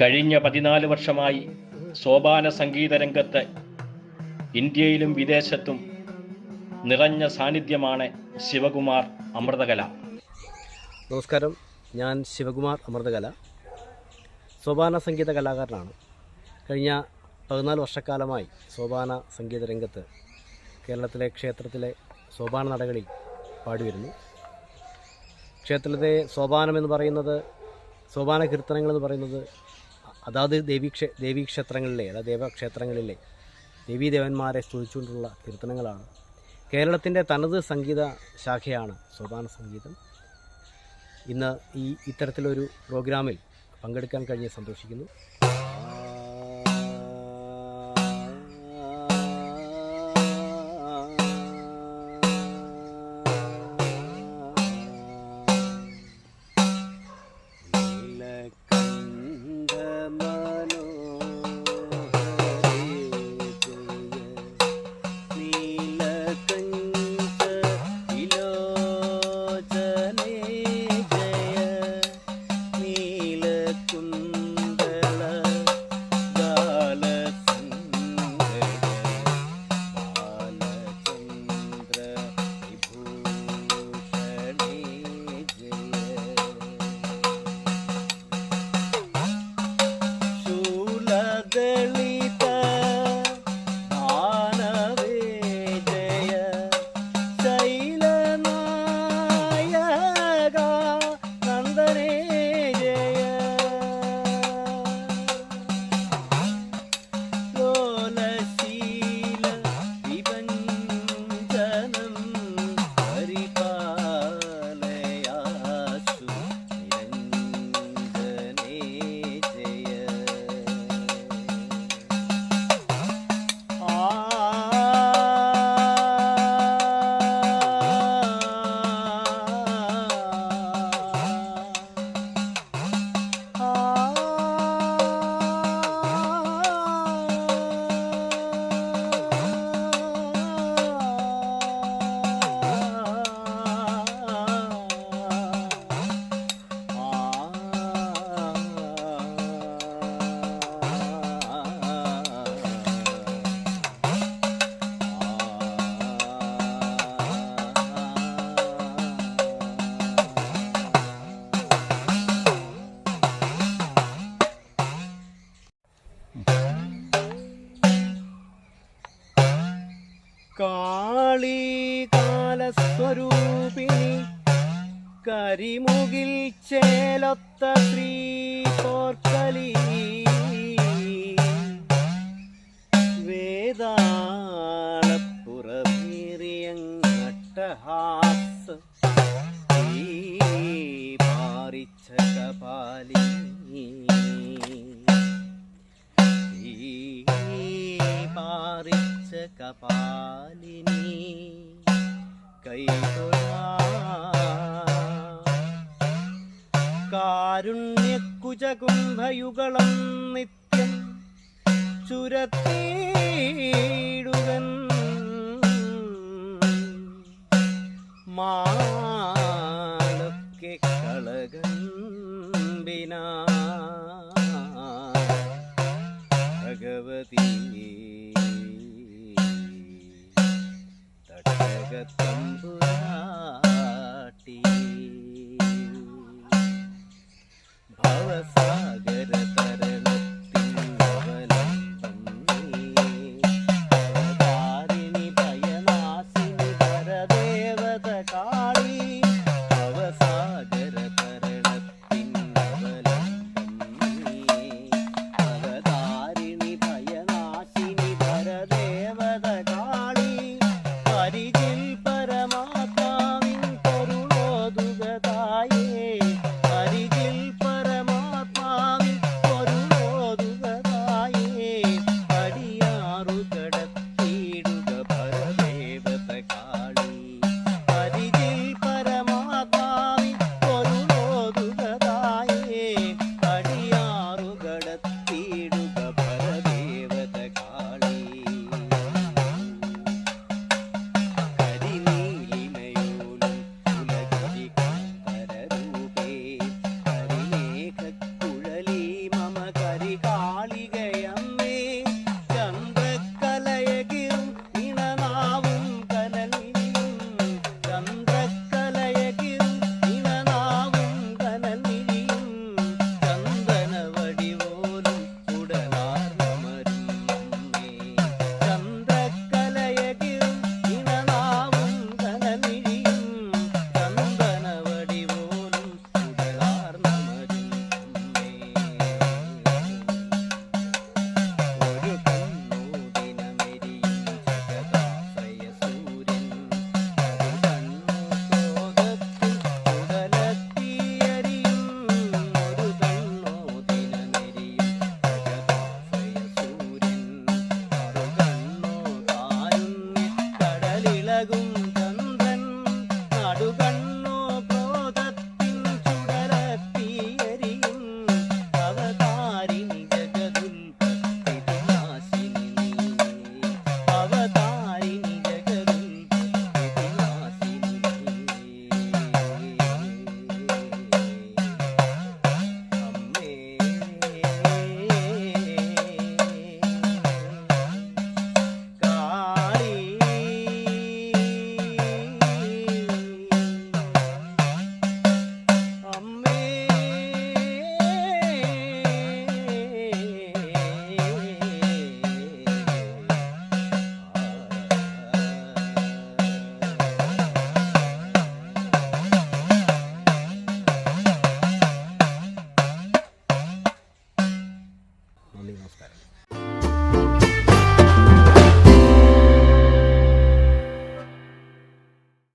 കഴിഞ്ഞ പതിനാല് വർഷമായി സോപാന സംഗീത രംഗത്ത് ഇന്ത്യയിലും വിദേശത്തും നിറഞ്ഞ സാന്നിധ്യമാണ് ശിവകുമാർ അമൃതകല. നമസ്കാരം. ഞാൻ ശിവകുമാർ അമൃതകല. സോപാന സംഗീത കലാകാരനാണ്. കഴിഞ്ഞ പതിനാല് വർഷക്കാലമായി സോപാന സംഗീത രംഗത്ത് കേരളത്തിലെ ക്ഷേത്രത്തിലെ സോപാന നടകളിൽ പാടിവരുന്നു. ക്ഷേത്രത്തിലെ സോപാനം എന്ന് പറയുന്നത് സോപാന കീർത്തനങ്ങൾ എന്ന് പറയുന്നത് അതാത് ദേവീക്ഷേ ദേവീക്ഷേത്രങ്ങളിലെ അതായത് ദേവക്ഷേത്രങ്ങളിലെ ദേവീദേവന്മാരെ സ്തുതിച്ചുകൊണ്ടുള്ള കീർത്തനങ്ങളാണ്. കേരളത്തിന്റെ തനത് സംഗീത ശാഖയാണ് സോപാന സംഗീതം. ഇന്ന് ഈ ഇത്തരത്തിലൊരു പ്രോഗ്രാമിൽ പങ്കെടുക്കാൻ കഴിഞ്ഞ് സന്തോഷിക്കുന്നു. കാളീകാലസ്വരൂപിണി കരിമുകിൽ ചേലൊത്ത ശ്രീ പോർക്കലി. വേദാളപ്പുറമേറിയങ്ങട്ടഹാസ് പാറിച്ച കപാലിനി കൈതൊഴാ കാരുണ്യക്കുജകുംഭയുഗളം നിത്യം ചുരത്തീടുകൻ മാളൊക്കെ കളകമ്പിന ലോകത്തമ്പുരാട്ടി ഭവസാഗര തരണത്തിൻ അവലംബം ഭയനാശിനി പരദേ.